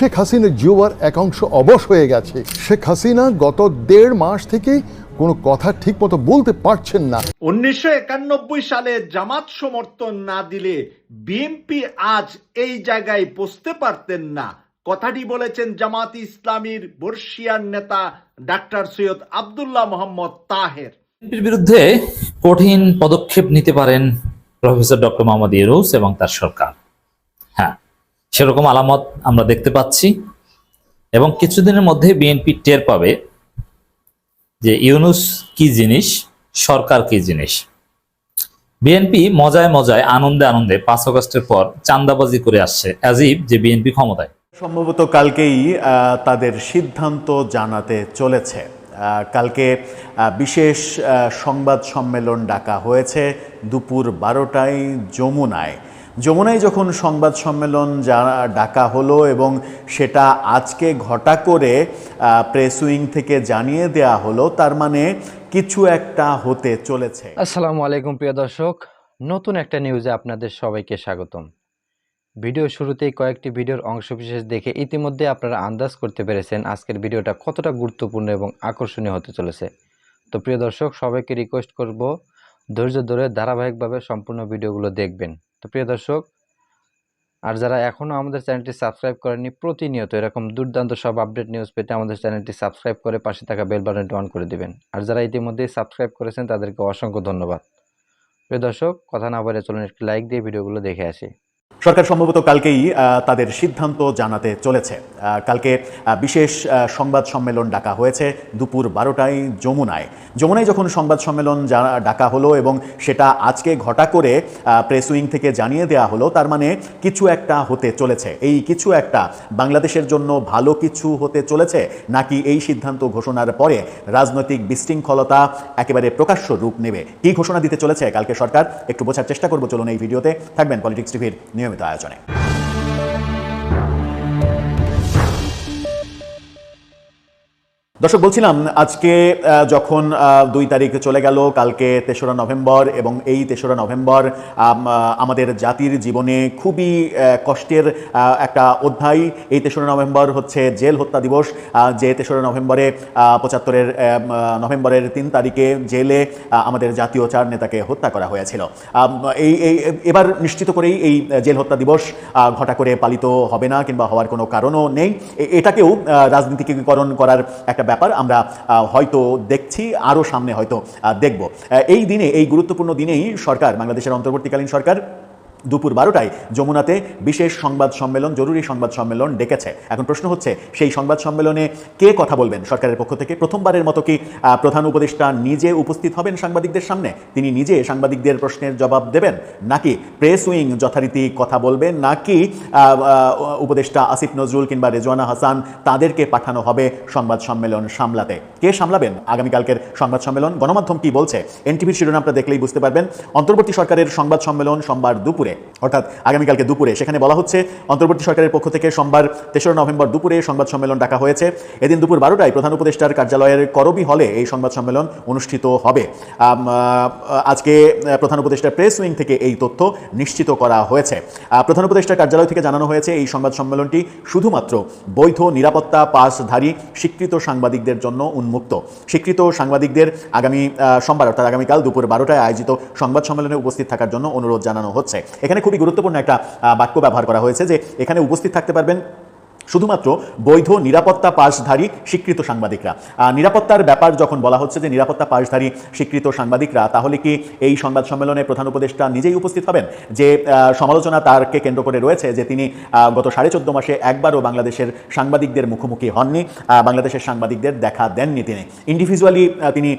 শেখ হাসিনার জিওয়ার একাংশ অবশ হয়ে গেছে। শেখ হাসিনা গত দেড় মাস থেকে কোনো কথা ঠিকমতো বলতে পারছেন না। উনিশশো একানব্বই সালে জামাত সমর্থন না দিলে বিএনপি আজ এই জায়গায় পৌঁছতে পারতেন না। কথাটি বলেছেন জামাত ইসলামীর বর্ষিয়ান নেতা ডাক্তার সৈয়দ আবদুল্লাহ মোহাম্মদ তাহের। বিএনপির বিরুদ্ধে কঠিন পদক্ষেপ নিতে পারেন প্রফেসর ডক্টর মোহাম্মদ ইউনুস এবং তার সরকার। হ্যাঁ সেরকম আলামত আমরা দেখতে পাচ্ছি। এবং কিছুদিনের মধ্যে বিএনপি টের পাবে যে ইউনুস কি জিনিস, সরকার কি জিনিস। বিএনপি মজায় মজায়, আনন্দে আনন্দে পাঁচ আগস্টের পর চান্দাবাজি করে আসছে। অ্যাজিব যে বিএনপি ক্ষমতায়। সম্ভবত কালকেই তাদের সিদ্ধান্ত জানাতে চলেছে। কালকে বিশেষ সংবাদ সম্মেলন ডাকা হয়েছে। দুপুর বারোটায় যমুনায়। যমুনায় যখন সংবাদ সম্মেলন যা ডাকা হলো এবং সেটা আজকে ঘটা করে প্রেস উইং থেকে জানিয়ে দেয়া হলো, তার মানে কিছু একটা হতে চলেছে। আসসালামু আলাইকুম প্রিয় দর্শক, নতুন একটা নিউজে আপনাদের সবাইকে স্বাগতম। ভিডিও শুরুতেই কয়েকটি ভিডিওর অংশবিশেষ দেখে ইতিমধ্যে আপনারা আন্দাজ করতে পেরেছেন আজকের ভিডিওটা কতটা গুরুত্বপূর্ণ এবং আকর্ষণীয় হতে চলেছে। তো প্রিয় দর্শক, সবাইকে রিকোয়েস্ট করব, ধৈর্য ধরে ধারাবাহিকভাবে সম্পূর্ণ ভিডিওগুলো দেখবেন। তো প্রিয় দর্শক, আর যারা এখনও আমাদের চ্যানেলটি সাবস্ক্রাইব করেনি প্রতিনিয়ত এরকম দুর্দান্ত সব আপডেট নিউজ পেতে আমাদের চ্যানেলটি সাবস্ক্রাইব করে পাশে থাকা বেল বাটনটি অন করে দিবেন। আর যারা ইতিমধ্যেই সাবস্ক্রাইব করেছেন, তাদেরকে অসংখ্য ধন্যবাদ। প্রিয় দর্শক, কথা না বলে চলুন একটি লাইক দিয়ে ভিডিওগুলো দেখে আসি। সরকার সম্ভবত কালকেই তাদের সিদ্ধান্ত জানাতে চলেছে। কালকে বিশেষ সংবাদ সম্মেলন ডাকা হয়েছে দুপুর বারোটায় যমুনায়। যমুনায় যখন সংবাদ সম্মেলন ডাকা হলো এবং সেটা আজকে ঘটা করে প্রেস উইং থেকে জানিয়ে দেওয়া হলো, তার মানে কিছু একটা হতে চলেছে। এই কিছু একটা বাংলাদেশের জন্য ভালো কিছু হতে চলেছে নাকি এই সিদ্ধান্ত ঘোষণার পরে রাজনৈতিক বিশৃঙ্খলতা একেবারে প্রকাশ্য রূপ নেবে? কি ঘোষণা দিতে চলেছে কালকে সরকার? একটু বোঝার চেষ্টা করব, চলুন এই ভিডিওতে। থাকবেন পলিটিক্স টিভির নিয়মিত আয়োজনে দর্শক, বলছিলাম, আজকে যখন দুই তারিখ চলে গেল, কালকে তেসরা নভেম্বর এবং এই তেসরা নভেম্বর আমাদের জাতির জীবনে খুবই কষ্টের একটা অধ্যায়। এই তেসরা নভেম্বর হচ্ছে জেল হত্যা দিবস। যে তেসরা নভেম্বরে পঁচাত্তরের নভেম্বরের তিন তারিখে জেলে আমাদের জাতীয় চার নেতাকে হত্যা করা হয়েছিল। এই এবার নিশ্চিত করেই এই জেল হত্যা দিবস ঘটা করে পালিত হবে না কিংবা হওয়ার কোনো কারণও নেই। এটাকেও রাজনীতিকীকরণ করার একটা ব্যাপার আমরা হয়তো দেখছি আরও সামনে হয়তো দেখব। এই দিনে, এই গুরুত্বপূর্ণ দিনেই সরকার, বাংলাদেশের অন্তর্বর্তীকালীন সরকার দুপুর বারোটায় যমুনাতে বিশেষ সংবাদ সম্মেলন, জরুরি সংবাদ সম্মেলন ডেকেছে। এখন প্রশ্ন হচ্ছে, সেই সংবাদ সম্মেলনে কে কথা বলবেন সরকারের পক্ষ থেকে? প্রথমবারের মতো কি প্রধান উপদেষ্টা নিজে উপস্থিত হবেন সাংবাদিকদের সামনে? তিনি নিজে সাংবাদিকদের প্রশ্নের জবাব দেবেন? নাকি প্রেস উইং যথারীতি কথা বলবেন? নাকি উপদেষ্টা আসিফ নজরুল কিংবা রেজওয়ানা হাসান তাদেরকে পাঠানো হবে সংবাদ সম্মেলন সামলাতে? কে সামলাবেন? আগামীকালকের সংবাদ সম্মেলন? গণমাধ্যম কি বলছে? এনটিভির শিরোনামটা দেখলেই বুঝতে পারবেন। অন্তর্বর্তী সরকারের সংবাদ সম্মেলন সোমবার দুপুরে। অর্থাৎ আগামীকালকে দুপুরে। সেখানে বলা হচ্ছে, অন্তর্বর্তী সরকারের পক্ষ থেকে সোমবার তেসরা নভেম্বর দুপুরে সংবাদ সম্মেলন ডাকা হয়েছে। এদিন দুপুর বারোটায় প্রধান উপদেষ্টার কার্যালয়ের করবি হলে এই সংবাদ সম্মেলন অনুষ্ঠিত হবে। আজকে প্রধান উপদেষ্টার প্রেস উইং থেকে এই তথ্য নিশ্চিত করা হয়েছে। প্রধান উপদেষ্টার কার্যালয় থেকে জানানো হয়েছে, এই সংবাদ সম্মেলনটি শুধুমাত্র বৈধ, নিরাপত্তা, পাসধারী, স্বীকৃত সাংবাদিকদের জন্য উন্মুক্ত। স্বীকৃত সাংবাদিকদের আগামী সোমবার, অর্থাৎ আগামীকাল দুপুর বারোটায় আয়োজিত সংবাদ সম্মেলনে উপস্থিত থাকার জন্য অনুরোধ জানানো হচ্ছে। এখানে খুবই গুরুত্বপূর্ণ একটা বাক্য ব্যবহার করা হয়েছে যে এখানে উপস্থিত থাকতে পারবেন শুধুমাত্র বৈধ নিরাপত্তা পাসধারী স্বীকৃত সাংবাদিকরা। নিরাপত্তার ব্যাপার যখন বলা হচ্ছে যে নিরাপত্তা পাসধারী স্বীকৃত সাংবাদিকরা, তাহলে কি এই সংবাদ সম্মেলনে প্রধান উপদেষ্টা নিজেই উপস্থিত হবেন? যে সমালোচনা তারকে কেন্দ্র করে রয়েছে যে তিনি গত সাড়ে চোদ্দ মাসে একবারও বাংলাদেশের সাংবাদিকদের মুখোমুখি হননি বাংলাদেশের সাংবাদিকদের দেখা দেননি তিনি। ইন্ডিভিজুয়ালি তিনি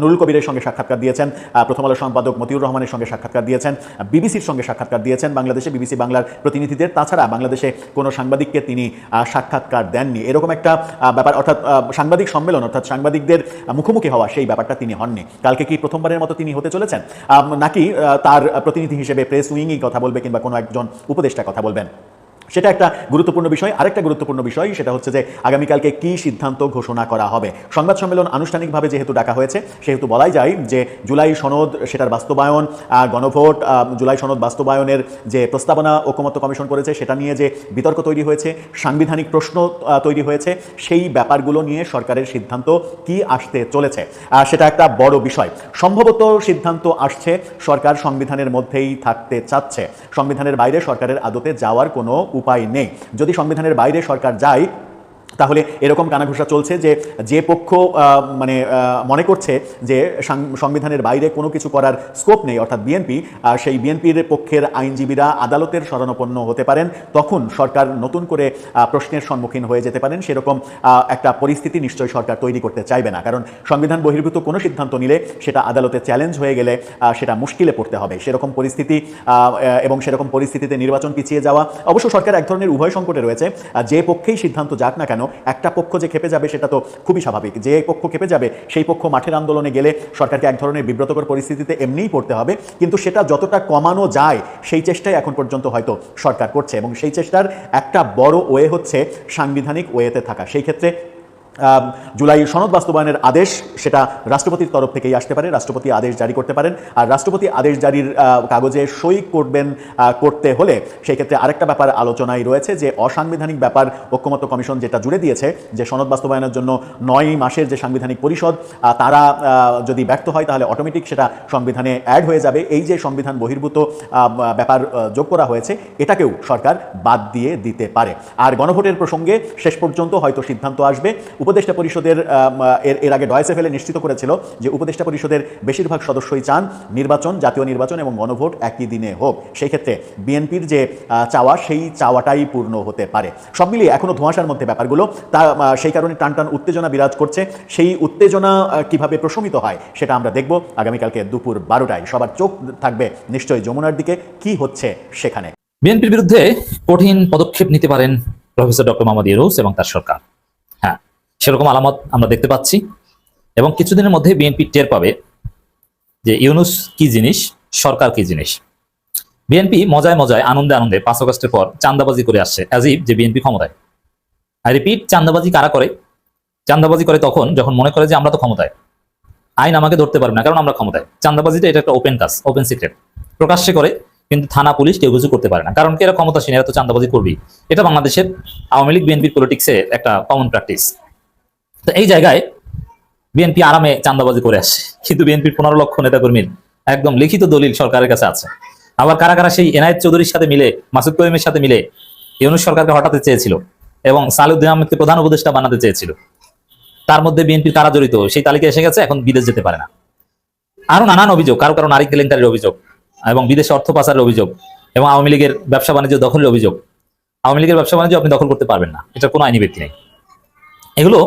নুরুল কবিরের সঙ্গে সাক্ষাৎকার দিয়েছেন প্রথম আলো সম্পাদক মতিউর রহমানের সঙ্গে সাক্ষাৎকার দিয়েছেন বিবিসির সঙ্গে সাক্ষাৎকার দিয়েছেন বাংলাদেশে, বিবিসি বাংলার প্রতিনিধিদের। তাছাড়া বাংলাদেশে কোনো সাংবাদিককে তিনি সাক্ষাৎকার দেননি। এরকম একটা ব্যাপার, অর্থাৎ সাংবাদিক সম্মেলন, অর্থাৎ সাংবাদিকদের মুখোমুখি হওয়া, সেই ব্যাপারটা তিনি হননি। কালকে কি প্রথমবারের মতো তিনি হতে চলেছেন? নাকি তার প্রতিনিধি হিসেবে প্রেস উইংই কথা বলবে কিংবা কোনো একজন উপদেষ্টা কথা বলবেন? সেটা একটা গুরুত্বপূর্ণ বিষয়। আরেকটা গুরুত্বপূর্ণ বিষয়, সেটা হচ্ছে যে আগামীকালকে কি সিদ্ধান্ত ঘোষণা করা হবে? সংবাদ সম্মেলন আনুষ্ঠানিকভাবে যেহেতু ডাকা হয়েছে, সেহেতু বলাই যায় যে জুলাই সনদ সেটার বাস্তবায়ন গণভোট জুলাই সনদ বাস্তবায়নের যে প্রস্তাবনা ঐকমত্য কমিশন করেছে, সেটা নিয়ে যে বিতর্ক তৈরি হয়েছে, সাংবিধানিক প্রশ্ন তৈরি হয়েছে, সেই ব্যাপারগুলো নিয়ে সরকারের সিদ্ধান্ত কি আসতে চলেছে? সেটা একটা বড় বিষয়। সম্ভবত সিদ্ধান্ত আসছে, সরকার সংবিধানের মধ্যেই থাকতে চাচ্ছে। সংবিধানের বাইরে সরকারের আদতে যাওয়ার কোনো উপায় নেই। যদি সংবিধানের বাইরে সরকার যায় তাহলে এরকম কানাঘুষা চলছে যে যে পক্ষ মানে মনে করছে যে সংবিধানের বাইরে কোনো কিছু করার স্কোপ নেই, অর্থাৎ বিএনপি সেই বিএনপির পক্ষের আইনজীবীরা আদালতের শরণাপন্ন হতে পারেন, তখন সরকার নতুন করে প্রশ্নের সম্মুখীন হয়ে যেতে পারেন, সেরকম একটা পরিস্থিতি নিশ্চয়ই সরকার তৈরি করতে চাইবে না। কারণ সংবিধান বহির্ভূত কোনো সিদ্ধান্ত নিলে সেটা আদালতে চ্যালেঞ্জ হয়ে গেলে সেটা মুশকিলে পড়তে হবে। সেরকম পরিস্থিতি এবং সেরকম পরিস্থিতিতে নির্বাচন পিছিয়ে যাওয়া, অবশ্য সরকার এক ধরনের উভয় সংকটে রয়েছে যে পক্ষেই সিদ্ধান্ত যাক না কেন একটা পক্ষ যে খেপে যাবে সেটা তো খুবই স্বাভাবিক। যে পক্ষ খেপে যাবে, সেই পক্ষ মাঠের আন্দোলনে গেলে সরকারকে এক ধরনের বিব্রতকর পরিস্থিতিতে এমনিই পড়তে হবে। কিন্তু সেটা যতটা কমানো যায়, সেই চেষ্টাই এখন পর্যন্ত হয়তো সরকার করছে। এবং সেই চেষ্টার একটা বড় ওয়ে হচ্ছে সাংবিধানিক ওয়েতে থাকা। সেই ক্ষেত্রে জুলাই সনদ বাস্তবায়নের আদেশ সেটা রাষ্ট্রপতির তরফ থেকেই আসতে পারে, রাষ্ট্রপতি আদেশ জারি করতে পারেন। আর রাষ্ট্রপতি আদেশ জারির কাগজে সই করবেন করতে হলে সেই ক্ষেত্রে আরেকটা ব্যাপার আলোচনায় রয়েছে যে অসাংবিধানিক ব্যাপার ঐক্যমত্য কমিশন যেটা জুড়ে দিয়েছে যে সনদ বাস্তবায়নের জন্য নয় মাসের যে সাংবিধানিক পরিষদ তারা যদি ব্যর্থ হয় তাহলে অটোমেটিক সেটা সংবিধানে অ্যাড হয়ে যাবে। এই যে সংবিধান বহির্ভূত ব্যাপার যোগ করা হয়েছে, এটাকেও সরকার বাদ দিয়ে দিতে পারে। আর গণভোটের প্রসঙ্গে শেষ পর্যন্ত হয়তো সিদ্ধান্ত আসবে। উপদেষ্টা পরিষদের এর এর আগে ডয়েসে ফেলে নিশ্চিত করেছিল যে উপদেষ্টা পরিষদের বেশিরভাগ সদস্যই চান নির্বাচন, জাতীয় নির্বাচন এবং গণভোট একই দিনে হোক। সেই ক্ষেত্রে বিএনপির যে চাওয়া, সেই চাওয়াটাই পূর্ণ হতে পারে। সব মিলিয়ে এখনও ধোঁয়াশার মধ্যে ব্যাপারগুলো, তা সেই কারণে টান টান উত্তেজনা বিরাজ করছে। সেই উত্তেজনা কীভাবে প্রশমিত হয় সেটা আমরা দেখব আগামীকালকে দুপুর বারোটায়। সবার চোখ থাকবে নিশ্চয়ই যমুনার দিকে, কি হচ্ছে সেখানে? বিএনপির বিরুদ্ধে কঠিন পদক্ষেপ নিতে পারেন প্রফেসর ডক্টর মোহাম্মদ ইউনুস এবং তার সরকার। হ্যাঁ সেরকম আলামত আমরা দেখতে পাচ্ছি। এবং কিছুদিনের মধ্যে বিএনপি টের পাবে যে ইউনুস কি জিনিস, সরকার কি জিনিস। বিএনপি মজায় মজায় আনন্দে আনন্দে পাঁচ আগস্টের পর চান্দাবাজি করে আসছে অ্যাজিব যে বিএনপি ক্ষমতায়। আই রিপিট চান্দাবাজি কারা করে? চান্দাবাজি করে তখন যখন মনে করে যে আমরা তো ক্ষমতায়। আইন আমাকে ধরতে পারবে না, কারণ আমরা ক্ষমতায়। চান্দাবাজিটা এটা একটা ওপেন কাজ ওপেন সিক্রেট প্রকাশ্যে করে, কিন্তু থানা, পুলিশ কেউ কিছু করতে পারে না। কারণ কি এরা ক্ষমতাসীন, এরা তো চান্দাবাজি করবেই। এটা বাংলাদেশের আওয়ামী লীগ, বিএনপির পলিটিক্সে একটা কমন প্র্যাকটিস তো এই জায়গায় বিএনপি আরামে চান্দাবাজি করে আসে কিন্তু বিএনপির পনেরো লক্ষ নেতাকর্মীর একদম লিখিত দলিল সরকারের কাছে আছে। আবার কারা কারা সেই এনায়েত চৌধুরীর সাথে মিলে, মাসুদ করিমের সাথে মিলে ইউনুস সরকারকে হটাতে চেয়েছিল এবং সালিউদ্দিন আহমেদকে প্রধান উপদেষ্টা বানাতে চেয়েছিল। তার মধ্যে বিএনপির কারা জড়িত? সেই তালিকা এসে গেছে, এখন বিদেশ যেতে পারে না। আরও নানান অভিযোগ, কারও কারও নারী কেলেঙ্কারির অভিযোগ এবং বিদেশে অর্থ পাচারের অভিযোগ এবং আওয়ামী লীগের ব্যবসা বাণিজ্য দখলের অভিযোগ। আওয়ামী লীগের ব্যবসা বাণিজ্য আপনি দখল করতে পারবেন না এটা কোনো আইনি ব্যক্তি নেই। এগুলো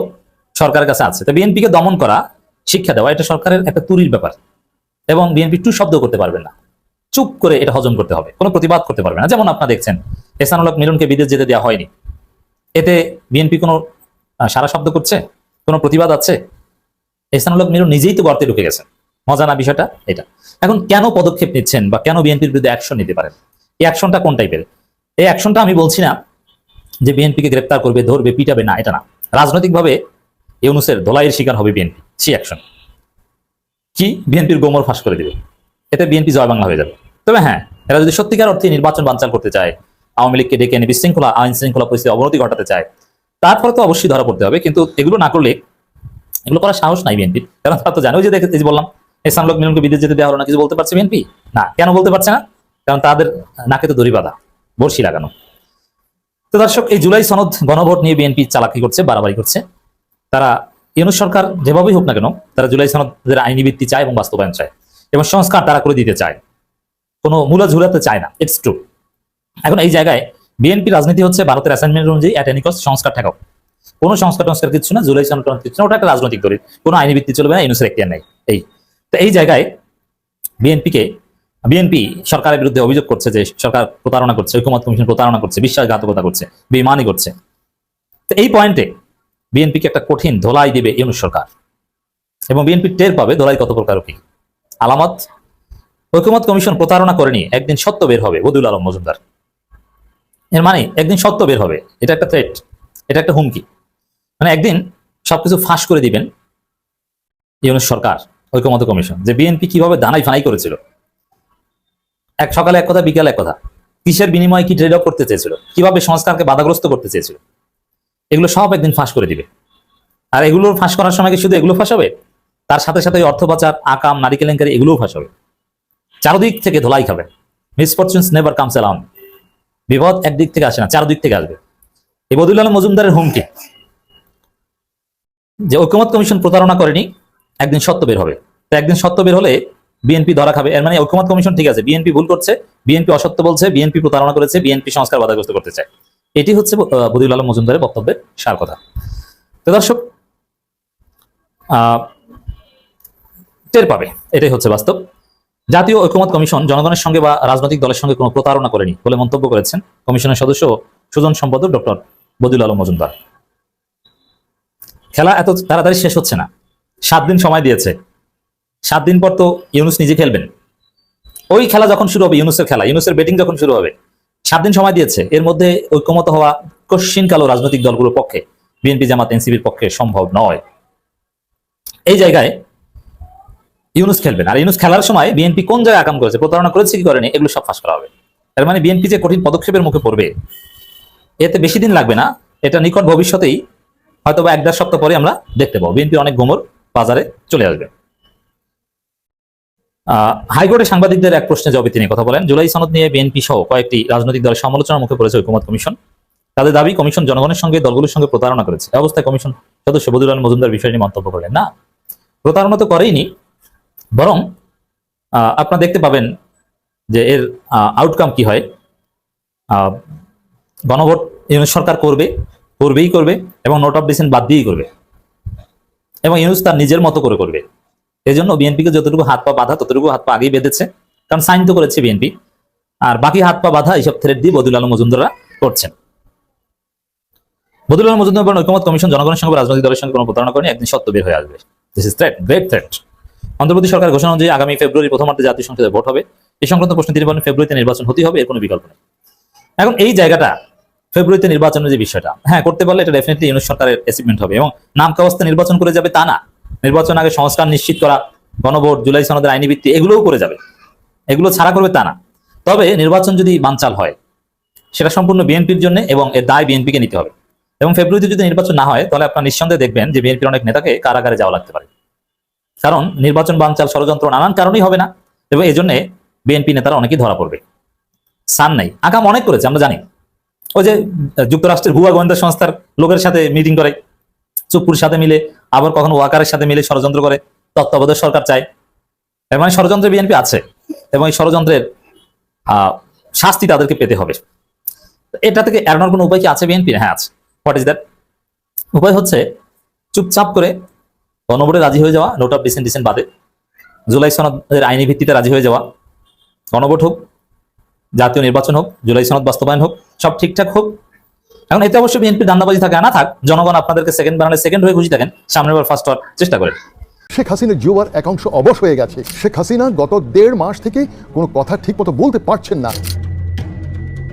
সরকারের কাছে আছে। তো বিএনপিকে দমন করা, শিক্ষা দেওয়া, এটা সরকারের একটা তুরির ব্যাপার। এবং বিএনপি টু শব্দ করতে পারবেন না। চুপ করে এটা হজম করতে হবে। কোনো প্রতিবাদ করতে পারবে না। যেমন আপনারা দেখছেন এসানুল মিলনকে বিদেশ যেতে দেওয়া হয়নি। এতে বিএনপি কোনো সারা শব্দ করছে? কোনো প্রতিবাদ আছে? এসানুল মিলন নিজেই তো গর্তে ঢুকে গেছেন। মজা না বিষয়টা এটা। এখন কেন পদক্ষেপ নিচ্ছেন বা কেন বিএনপির বিরুদ্ধে অ্যাকশন নিতে পারেন? এই অ্যাকশনটা কোন টাইপের এই অ্যাকশনটা আমি বলছি না যে বিএনপিকে গ্রেপ্তার করবে, ধরবে, পিটাবে না, এটা না। রাজনৈতিকভাবে ইউনুসের ধোলাইয়ের শিকার হবে বিএনপি। C action. কি? বিএনপির গোমর ফাঁস করে দিবে। এতে বিএনপি জয় বাংলা হয়ে যাবে। তবে হ্যাঁ এরা যদি সত্যিকার অর্থে নির্বাচন বানচাল করতে চায়, আওয়ামী লীগকে ডেকে এনে বিশৃঙ্খলা আইন শৃঙ্খলা পরিস্থিতি অবনতি ঘটাতে চায়, তারপরে তো অবশ্যই ধরা পড়তে হবে। কিন্তু এগুলো না করলে এগুলো করার সাহস নাই বিএনপির। কারণ তারা তো জানে যে দেখে বললাম এসান লোক মিলনকে বিদেশ যেতে দেওয়া হলো না, কিছু বলতে পারছে বিএনপি? না, কেন বলতে পারছে না? কারণ তাদের নাকে তো দড়ি বাঁধা বর্ষি লাগানো। তো দর্শক, এই জুলাই সনদ গণভোট নিয়ে বিএনপি চালাকি করছে, বাড়াবাড়ি করছে। তারা ইউনুস সরকার যেভাবেই হোক না কেন, তারা জুলাই সনদের আইনি ভিত্তি চায় এবং বাস্তবায়ন চায় এবং সংস্কার তারা করে দিতে চায়। কোনো মূলা ঝুলাতে চায় না ইটস ট্রু এখন এই জায়গায় বিএনপি রাজনীতি হচ্ছে ভারতের অ্যাসাইনমেন্ট অনুযায়ী অ্যাট এনি কস্ট সংস্কার ঠেকাও। কোনো সংস্কার সংস্কার কিছু না, জুলাই সনদ কিছু না, ওটা একটা রাজনৈতিক দলিল। কোনো আইনি ভিত্তি চলবে না, ইউনুসের এখতিয়ার নেই, এই। তো এই জায়গায় বিএনপিকে, বিএনপি সরকারের বিরুদ্ধে অভিযোগ করছে যে সরকার প্রতারণা করছে, ঐক্যমত কমিশন প্রতারণা করছে, বিশ্বাসঘাতকতা করছে বেমানি করছে। তো এই পয়েন্টে বিএনপিকে একটা কঠিন ধোলাই দিবে ইউনুস সরকার। এবং বিএনপি টের পাবে ধোলাই কত প্রকার কি। আলামত, ঐক্যমত কমিশন প্রতারণা করেনি একদিন সত্য বের হবে বদুল আলম মজুমদার। এর মানে একদিন সত্য বের হবে, এটা একটা থ্রেট এটা একটা হুমকি। মানে একদিন সবকিছু ফাঁস করে দিবেন ইউনুস সরকার, ঐক্যমত কমিশন, যে বিএনপি কীভাবে দানাই ফানাই করেছিল। এক সকালে এক কথা, বিকালে এক কথা। কিসের বিনিময়ে কি ট্রেড অফ করতে চেয়েছিল? কীভাবে সংস্কারকে বাধাগ্রস্ত করতে চেয়েছিল? এগুলো সব একদিন ফাঁস করে দিবে। আর এগুলো ফাঁস করার সময় কি শুধু এগুলো ফাঁস হবে? তার সাথে সাথে অর্থ পাচার, আকাম, নারী কেলেঙ্কারি এগুলোও ফাঁস হবে। চারদিক থেকে ধোলাই খাবে। মিসফরচুনস নেভার কামস অ্যালাউন্ড বিপদ একদিক থেকে আসে না, চারদিক থেকে আসবে। এই বদুল আলম মজুমদারের হুমকি। যে ঐক্যমত কমিশন প্রতারণা করেনি, একদিন সত্য বের হবে। তো একদিন সত্য বের হলে বিএনপি ধরা খাবে। এর মানে ঐক্যমত কমিশন ঠিক আছে, বিএনপি ভুল করছে, বিএনপি অসত্য বলছে, বিএনপি প্রতারণা করেছে, বিএনপি সংস্কার বাধাগ্রস্ত করতে চায়। এটি হচ্ছে বদিউল আলম মজুমদারের বক্তব্যের সার কথা। তো দর্শক টের পাবে, এটাই হচ্ছে বাস্তব। জাতীয় ঐক্যমত কমিশন জনগণের সঙ্গে বা রাজনৈতিক দলের সঙ্গে কোনো প্রতারণা করেনি বলে মন্তব্য করেছেন কমিশনের সদস্য সুজন সম্পাদক ডক্টর বদিউল আলম মজুমদার। খেলা এত তাড়াতাড়ি শেষ হচ্ছে না। সাত দিন সময় দিয়েছে। সাত দিন পর তো ইউনুস নিজে খেলবেন। ওই খেলা যখন শুরু হবে, ইউনুসের খেলা, ইউনুসের ব্যাটিং যখন শুরু হবে সাত দিন সময় দিয়েছে। এর মধ্যে ঐক্যমত হওয়া কশ্চিনকালো রাজনৈতিক দলগুলোর পক্ষে, বিএনপি, জামাত এনসিবির পক্ষে সম্ভব নয়। এই জায়গায় ইউনুস খেলবেন। আর ইউনুস খেলার সময় বিএনপি কোন জায়গায় আকাম করেছে, প্রতারণা করেছে, কি করেনি, এগুলো সব ফাঁস করা হবে। তার মানে বিএনপি যে কঠিন পদক্ষেপের মুখে পড়বে, এতে বেশি দিন লাগবে না। এটা নিকট ভবিষ্যতেই হয়তো বা এক দেড় সপ্তাহ পরে আমরা দেখতে পাবো। বিএনপি অনেক গোমর বাজারে চলে আসবে। হাইকোর্টে সাংবাদিকদের এক প্রশ্নে জবাবে তিনি কথা বলেন, জুলাই সনদ নিয়ে বিএনপি সহ কয়েকটি রাজনৈতিক দলের সমালোচনার মুখে পড়েছে ঐক্যমত কমিশন। তাদের দাবি, কমিশন জনগণের সঙ্গে, দলগুলোর সঙ্গে প্রতারণা করেছে। অবস্থায় কমিশন সদস্য বদুল আলম মজুমদার বিষয়টি মন্তব্য করলেন। না, প্রতারণা তো করেইনি, বরং আপনারা দেখতে পাবেন যে এর আউটকাম কি হয়। গণভোট ইউনুস সরকার করবে, করবেই করবে, এবং নোট অফ ডিসেন্ট বাদ দিয়েই করবে। এবং ইউনুস তার নিজের মতো করে করবে। এই জন্য বিএনপিকে যতটুকু হাত পা বাঁধা, ততটুকু হাত পা আগেই বেঁধেছে। কারণ সাইন তো করেছে বিএনপি আর বাকি হাত পা বাঁধা এইসব থ্রেড দিয়ে বদুল আলম মজুমদাররা করছেন। বদুল আলম মজুমদার ঐক্যমত কমিশন, জনগণের সঙ্গে রাজনৈতিক দলের সঙ্গে কোনো প্রতারণা করেনি, একদিন সত্য বের হয়ে আসবে। This is threat great threat অন্তর্বর্তী সরকার ঘোষণা অনুযায়ী আগামী ফেব্রুয়ারি প্রথমার্ধে জাতীয় সংসদে ভোট হবে। এই সংক্রান্ত প্রশ্ন তিনি বলেন, ফেব্রুয়ারিতে নির্বাচন হতেই হবে, এর কোনো বিকল্প নেই। এখন এই জায়গাটা, ফেব্রুয়ারিতে নির্বাচনের যে বিষয়টা হ্যাঁ করতে পারলে এটা ডেফিনেটলি ইউনুস সরকারের অ্যাচিভমেন্ট হবে এবং নাম কাগজতে নির্বাচন করে যাবে তা না। নির্বাচন আগে সংস্কার নিশ্চিত করা, গণভোট, জুলাই সনদের আইনি ভিত্তি, এগুলোও করে যাবে। এগুলো ছাড়া করবে তা না। তবে নির্বাচন যদি বানচাল হয়, সেটা সম্পূর্ণ বিএনপির জন্য এবং এর দায় বিএনপিকে নিতে হবে। এবং ফেব্রুয়ারিতে যদি নির্বাচন না হয়, তাহলে আপনার নিঃসন্দেহে দেখবেন যে বিএনপির অনেক নেতাকে কারাগারে যাওয়া লাগতে পারে। কারণ নির্বাচন বানচাল ষড়যন্ত্র নানান কারণেই হবে না এবং এই জন্য বিএনপি নেতারা অনেকেই ধরা পড়বে। সান নাই। আগাম অনেক করেছে, আমরা জানি। ওই যে যুক্তরাষ্ট্রের ভুয়া গোয়েন্দা সংস্থার লোকের সাথে মিটিং করে চুপ্পুর সাথে মিলে, আবার কখনো ওয়াকারের সাথে মিলে ষড়যন্ত্র করে, তত্ত্বাবধায়ক সরকার চায়। এর মানে ষড়যন্ত্রে বিএনপি আছে এবং এই ষড়যন্ত্রের শাস্তি তাদেরকে পেতে হবে। এটা থেকে এড়ানোর কোনো উপায় কি আছে বিএনপি হ্যাঁ আছে। হোয়াট ইজ দ্যাট উপায় হচ্ছে চুপচাপ করে গণভোটে রাজি হয়ে যাওয়া, নোট অফ ডিসেন্ট ডিসেন্ট বাদে। জুলাই সনদের আইনি ভিত্তিতে রাজি হয়ে যাওয়া, গণভোট হোক, জাতীয় নির্বাচন হোক, জুলাই সনদ বাস্তবায়ন হোক, সব ঠিকঠাক হোক। এখন এতে অবশ্যই বিএনপি দান্দাবাজি থাকে না থাক, জনগণ আপনাদেরকে সেকেন্ড বানালে সেকেন্ড হয়ে খুশি থাকেন, সামনের বার ফার্স্ট হওয়ার চেষ্টা করেন। শেখ হাসিনা জিওবার একাংশ অবশ হয়ে গেছে। শেখ হাসিনা গত দেড় মাস থেকে কোনো কথা ঠিকমতো বলতে পারছেন না।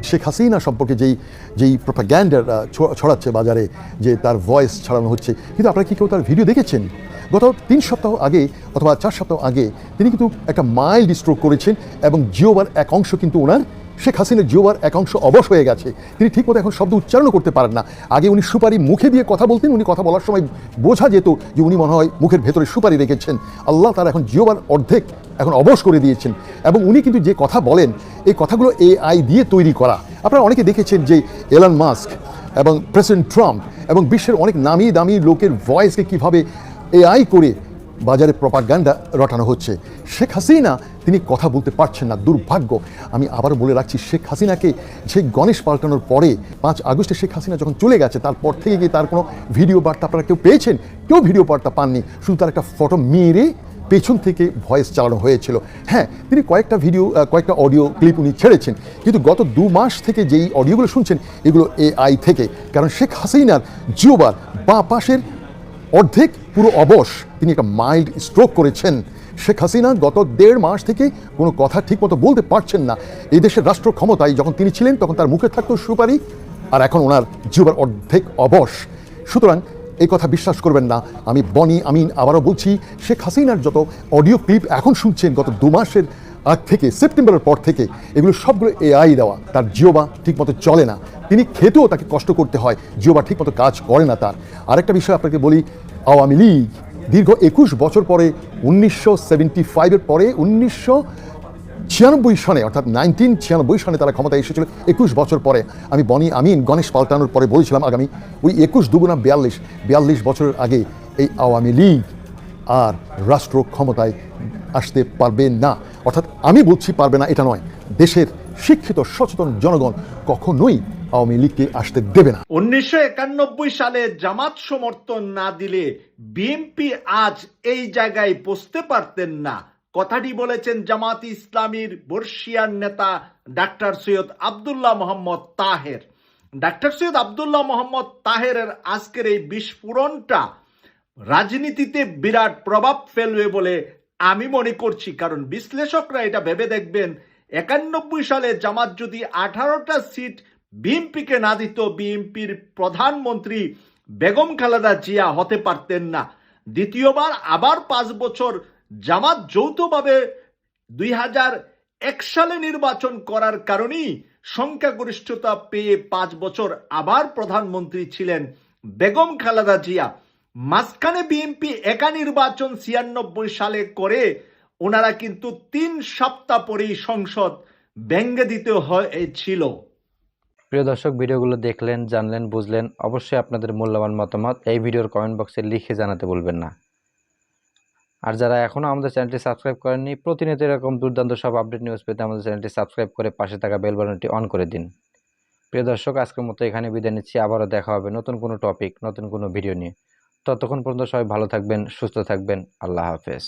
শেখ হাসিনা সম্পর্কে যেই যেই প্রোপাগ্যান্ডার ছড়াচ্ছে বাজারে, যে তার ভয়েস ছড়ানো হচ্ছে, কিন্তু আপনারা কি কেউ তার ভিডিও দেখেছেন? গত তিন সপ্তাহ আগে অথবা চার সপ্তাহ আগে তিনি কিন্তু একটা মাইল্ড স্ট্রোক করেছেন এবং জিওবার এক অংশ কিন্তু ওনার শেখ হাসিনার জিওবার এক অংশ অবশ হয়ে গেছে। তিনি ঠিকমতো এখন শব্দ উচ্চারণ করতে পারেন না। আগে উনি সুপারি মুখে দিয়ে কথা বলতেন, উনি কথা বলার সময় বোঝা যেত যে উনি মনে হয় মুখের ভেতরে সুপারি রেখেছেন। আল্লাহ তার এখন জিওবার অর্ধেক এখন অবশ করে দিয়েছেন। এবং উনি কিন্তু যে কথা বলেন, এই কথাগুলো এআই দিয়ে তৈরি করা। আপনারা অনেকে দেখেছেন যে এলান মাস্ক এবং প্রেসিডেন্ট ট্রাম্প এবং বিশ্বের অনেক নামি দামি লোকের ভয়েসকে কীভাবে এআই করে বাজারে প্রপাগান্ডা রটানো হচ্ছে। শেখ হাসিনা, তিনি কথা বলতে পারছেন না, দুর্ভাগ্য। আমি আবারও বলে রাখছি, শেখ হাসিনাকে সেই গণেশ পাল্টানোর পরে পাঁচ আগস্টে শেখ হাসিনা যখন চলে গেছে, তারপর থেকে কি তার কোনো ভিডিও বার্তা আপনারা কেউ পেয়েছেন? কেউ ভিডিও বার্তা পাননি। শুধু তার একটা ফটো মেরে পেছন থেকে ভয়েস চালানো হয়েছিল। হ্যাঁ তিনি কয়েকটা ভিডিও কয়েকটা অডিও ক্লিপ উনি ছেড়েছেন। কিন্তু গত দু মাস থেকে যেই অডিওগুলো শুনছেন, এগুলো এআই থেকে। কারণ শেখ হাসিনার জিওবার বাঁ পাশের অর্ধেক পুরো অবশ তিনি একটা মাইল্ড স্ট্রোক করেছেন। শেখ হাসিনা গত দেড় মাস থেকে কোনো কথা ঠিকমতো বলতে পারছেন না। এই দেশের রাষ্ট্র ক্ষমতায় যখন তিনি ছিলেন, তখন তার মুখে থাকতো সুপারি, আর এখন ওনার জিওবার অর্ধেক অবশ। সুতরাং এই কথা বিশ্বাস করবেন না। আমি বনি আমিন আবারও বলছি, শেখ হাসিনার যত অডিও ক্লিপ এখন শুনছেন গত দু মাসের আগ থেকে, সেপ্টেম্বরের পর থেকে, এগুলো সবগুলো এআই দেওয়া। তার জিওবা ঠিকমতো চলে না। তিনি খেতেও তাকে কষ্ট করতে হয়। জিওবা ঠিকমতো কাজ করে না তার। আরেকটা বিষয় আপনাকে বলি আওয়ামী লীগ দীর্ঘ একুশ বছর পরে উনিশশো সেভেন্টি ফাইভের পরে উনিশশো ছিয়ানব্বই সনে অর্থাৎ নাইনটিন ছিয়ানব্বই সনে তারা ক্ষমতায় এসেছিল, একুশ বছর পরে। আমি বনি আমিন, গণেশ পাল্টানোর পরে বলেছিলাম আগামী ওই একুশ দুগুণা বিয়াল্লিশ বিয়াল্লিশ বছরের আগে এই আওয়ামী লীগ আর রাষ্ট্র ক্ষমতায় আসতে পারবে না। অর্থাৎ আমি বলছি পারবে না, এটা নয়। দেশের শিক্ষিত, সচেতন জনগণ কখনোই আওয়ামী লীগকে আসতে দেবে না। উনিশশো একানব্বই সালে জামাত সমর্থন না দিলে বিএনপি আজ এই জায়গায় পৌঁছতে পারতেন না। কথাটি বলেছেন জামাত ইসলামীর বর্ষিয়ান নেতা ডাক্তার সৈয়দ আবদুল্লাহ মোহাম্মদ তাহের। ডাক্তার সৈয়দ আবদুল্লাহ মোহাম্মদ তাহেরের আজকের এই বিস্ফোরণটা রাজনীতিতে বিরাট প্রভাব ফেলবে বলে আমি মনে করছি, কারণ বিশ্লেষকরা এটা ভেবে দেখবেন একানব্বই সালে জামাত যদি আঠারোটা সিট বিএনপিকে না দিত, বিএনপির প্রধানমন্ত্রী বেগম খালেদা জিয়া হতে পারতেন না। দ্বিতীয়বার আবার পাঁচ বছর জামাত যৌথভাবে দুই হাজার এক সালে নির্বাচন করার কারণেই সংখ্যাগরিষ্ঠতা পেয়ে পাঁচ বছর আবার প্রধানমন্ত্রী ছিলেন বেগম খালেদা জিয়া। মাঝখানে বিএনপি একা নির্বাচন ছিয়ানব্বই সালে করে ওনারা কিন্তু তিন সপ্তাহ পরেই সংসদ ব্যঙ্গে দিতে হয়েছিল প্রিয় দর্শক, ভিডিওগুলো দেখলেন, জানলেন, বুঝলেন, অবশ্যই আপনাদের মূল্যবান মতামত এই ভিডিওর কমেন্ট বক্সে লিখে জানাতে বলবেন না। আর যারা এখনও আমাদের চ্যানেলটি সাবস্ক্রাইব করেননি, প্রতিনিয়ত এরকম দুর্দান্ত সব আপডেট নিউজ পেতে আমাদের চ্যানেলটি সাবস্ক্রাইব করে পাশে থাকা বেল বাটনটি অন করে দিন। প্রিয় দর্শক, আজকের মতো এখানে বিদায় নিচ্ছি। আবারও দেখা হবে নতুন কোনো টপিক নতুন কোনো ভিডিও নিয়ে। ততক্ষণ পর্যন্ত সবাই ভালো থাকবেন, সুস্থ থাকবেন। আল্লাহ হাফেজ।